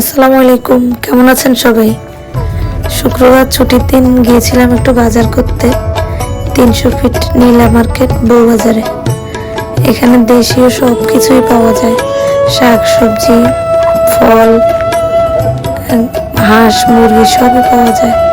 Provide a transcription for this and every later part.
আসসালামু আলাইকুম। কেমন আছেন সবাই? শুক্রবার ছুটির দিন গিয়েছিলাম একটু বাজার করতে। তিনশো ফিট নীলা মার্কেট, বউবাজারে। এখানে দেশীয় সব কিছুই পাওয়া যায়। শাক, সবজি, ফল, হাঁস, মুরগি সবই পাওয়া যায়।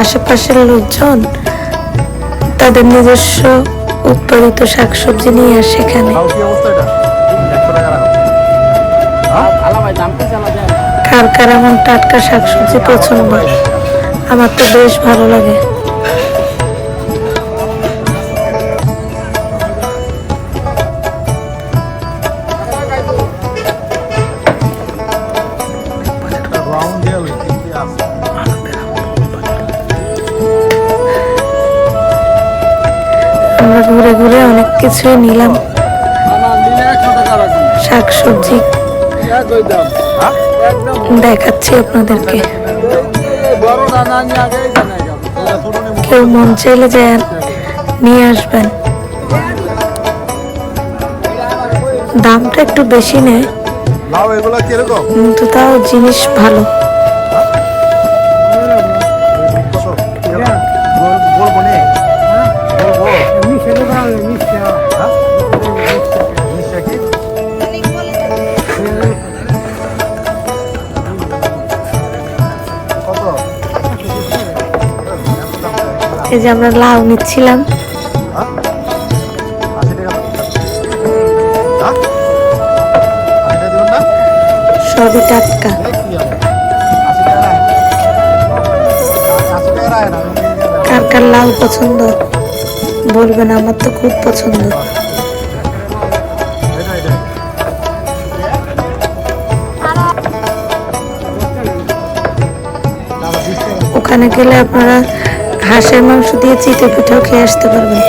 আশেপাশের লোকজন তাদের নিজস্ব উৎপাদিত শাকসবজি নিয়ে আসে এখানে। রাখো। কার কার এমন টাটকা শাকসবজি পছন্দ? আমার তো বেশ ভালো লাগে। কিছুই নিলাম শাকসবজি হ্যাঁ দেখাচ্ছি আপনাদেরকে কেউ মন চাইলে যে নিয়ে আসবেন দামটা একটু বেশি নেয় কিন্তু তাও জিনিস ভালো বলব এই যে আমরা লাউ নিচ্ছিলাম। সবই টাটকা। কার কার লাউ পছন্দ? বলবেন, আমার তো খুব পছন্দ। ওখানে গেলে আপনারা হাঁসের মাংস দিয়ে চিতে পিঠাও খেয়ে আসতে পারবেন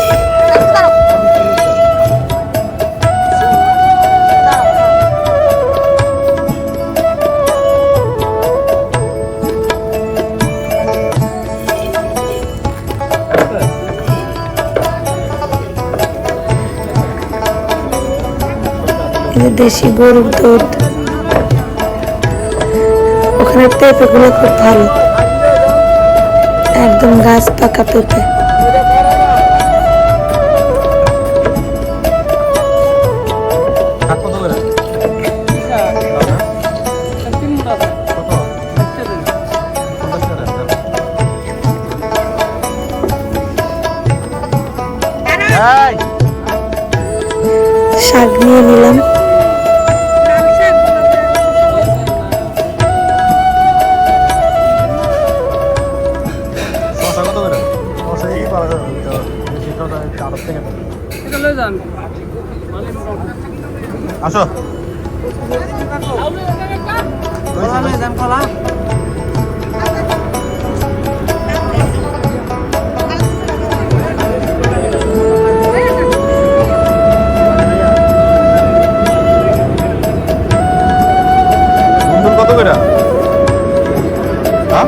এই দেশি গরুর দুধ। ওখানে পেঁপেগুলো খুব ভালো। একদম গাছ পাকা পেঁপে। শাক নিয়ে নিলাম। আসো। বন্ধুর কত করে? হ্যাঁ?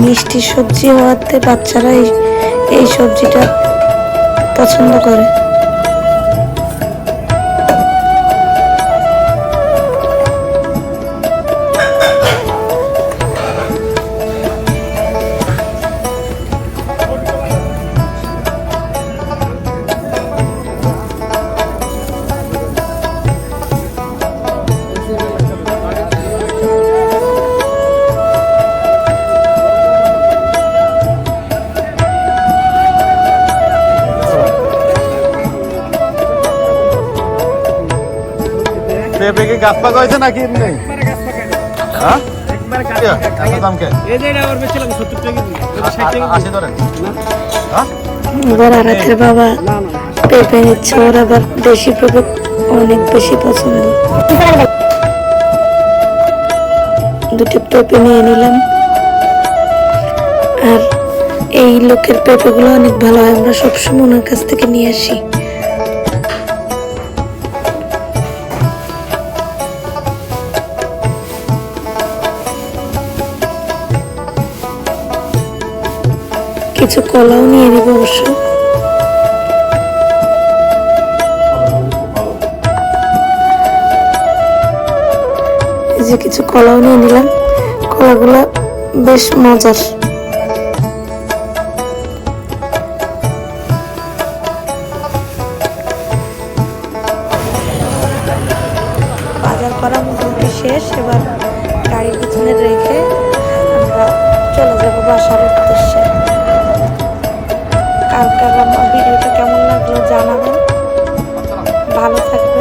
মিষ্টি সবজি হওয়াতে বাচ্চারা এই সবজিটা পছন্দ করে। পেঁপে কি গাছ পাকা হয়েছে নাকি? নেই হ্যাঁ? ধরেন। হ্যাঁ? এবার আরাতের বাবা। পেঁপে নিচ্ছে ওর আবার দেশি পেঁপে অনেক বেশি পছন্দ। দুটো পেঁপে নিয়ে নিলাম। আর এই লোকের পেঁপেগুলো অনেক ভালো হয় আমরা সবসময় ওনার কাছ থেকে নিয়ে আসি। কিছু কলাও নিয়ে নিব অবশ্য। যে কিছু কলাও নিয়ে নিলাম। কলাগুলো বেশ মজার। বাজার করা শেষ, এবার গাড়ি পিছনে রেখে আমরা চলে যাব বাসার উদ্দেশ্যে। আমার ভিডিওটা কেমন লাগল জানাবেন। ভালো থাকবেন।